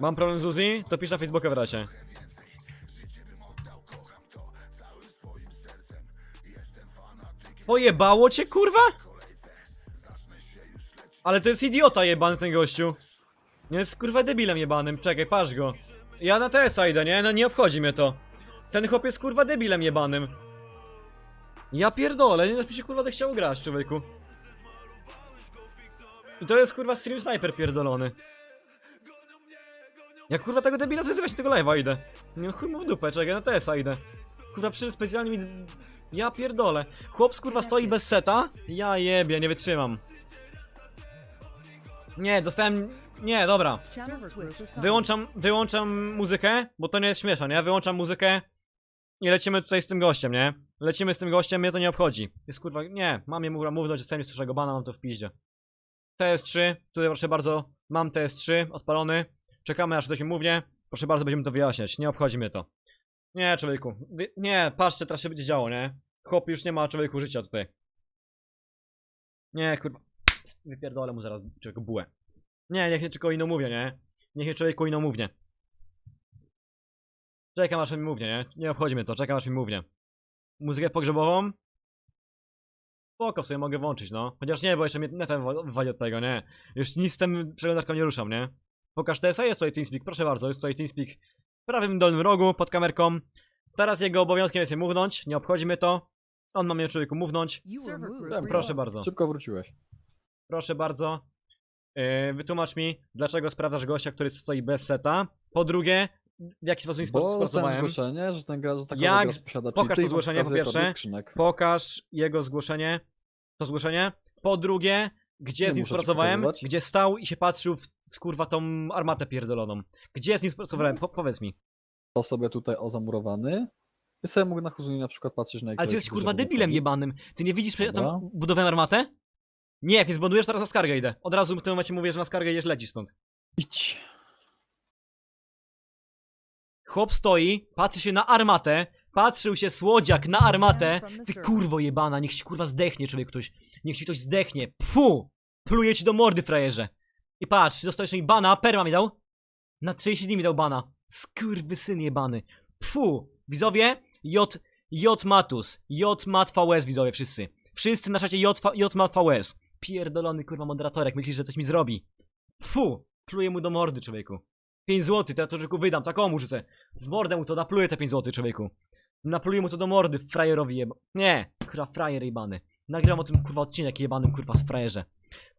Mam problem z Uzi? To pisz na Facebooka w racie. Pojebało cię, kurwa? Ale to jest idiota jebany ten gościu. Nie jest kurwa debilem jebanym, czekaj, patrz go. Ja na TS idę, nie? No nie obchodzi mnie to. Ten chłop jest kurwa debilem jebanym. Ja pierdolę, nie mi się kurwa tak chciało grać, człowieku. I to jest kurwa stream sniper pierdolony. Ja kurwa tego debila zwyzywać tego live'a idę. Nie chuj mu w dupę, czekaj, na TS-a idę. Kurwa przy specjalnie mi... Ja pierdolę. Chłop kurwa stoi bez seta? Ja jebie, nie wytrzymam. Nie, dostałem... Nie, dobra. Wyłączam, wyłączam muzykę, bo to nie jest śmieszne, nie? Wyłączam muzykę i lecimy tutaj z tym gościem, nie? Lecimy z tym gościem, mnie to nie obchodzi. Jest kurwa, nie, mam je mówić, mówić, że dostałem z bana, mam to w piździe. TS3, tutaj proszę bardzo, mam TS3 odpalony. Czekamy aż ktoś mówi. Proszę bardzo, będziemy to wyjaśniać, nie obchodzi mnie to. Nie, człowieku, nie, patrzcie, teraz się będzie działo, nie? Chłop już nie ma człowieku życia tutaj. Nie, kurwa, wypierdolę mu zaraz czego bułę. Nie, niech nie tylko inną mówię, nie? Niech nie człowieku inną mówię. Czekam aż mi mówię, nie? Nie obchodzi mnie to, czekam aż mi mówię. Muzykę pogrzebową? Spoko, sobie mogę włączyć, no. Chociaż nie, bo jeszcze mnie netem wywali od tego, nie? Już nic z tym przeglądarką nie ruszam, nie? Pokaż TSA, jest tutaj TeamSpeak, proszę bardzo, jest tutaj TeamSpeak w prawym dolnym rogu, pod kamerką. Teraz jego obowiązkiem jest mnie mównąć, nie obchodzi mnie to. On ma mnie człowieku mównąć. Proszę bardzo. Szybko wróciłeś. Proszę bardzo. Yy, wytłumacz mi, dlaczego sprawdzasz gościa, który stoi bez seta. Po drugie, w jaki sposób Bo spracowałem. zgłoszenie, że ten gra, że Jak- posiada pokaż to zgłoszenie, po pierwsze. Pokaż jego zgłoszenie. To zgłoszenie. Po drugie, gdzie Nie z nim muszę ci spracowałem, pokazywać. gdzie stał i się patrzył w, w kurwa tą armatę pierdoloną. Gdzie z nim spracowałem? Po, powiedz mi. To sobie tutaj o zamurowany. I sobie mógł na Huzuni na przykład patrzeć na Ale ty jesteś kurwa debilem jebanym. Ty nie widzisz, że ja Dobra. tam budowałem armatę? Nie, jak nie zbudujesz, teraz na skargę idę. Od razu w tym momencie mówię, że na skargę idziesz, lecisz stąd. Idź. Chłop stoi, patrzy się na armatę, patrzył się słodziak na armatę. Ty kurwo jebana, niech ci kurwa zdechnie człowiek ktoś. Niech ci ktoś zdechnie. Pfu! Pluje ci do mordy, frajerze. I patrz, dostałeś mi bana, perma mi dał. Na 30 dni mi dał bana. Skurwy syn jebany. Pfu! Widzowie, J, J Matus, J Mat VS, widzowie, wszyscy. Wszyscy na czacie J, J Mat VS. Pierdolony kurwa moderatorek, myślisz, że coś mi zrobi. Pfu! Pluje mu do mordy, człowieku. 5 zł, to ja to człowieku wydam, takomu rzucę. W mordę mu to napluję te 5 zł, człowieku. Napluję mu to do mordy, frajerowi jeba... Nie, kurwa, frajer jebany. Nagram o tym kurwa odcinek jebanym kurwa z frajerze.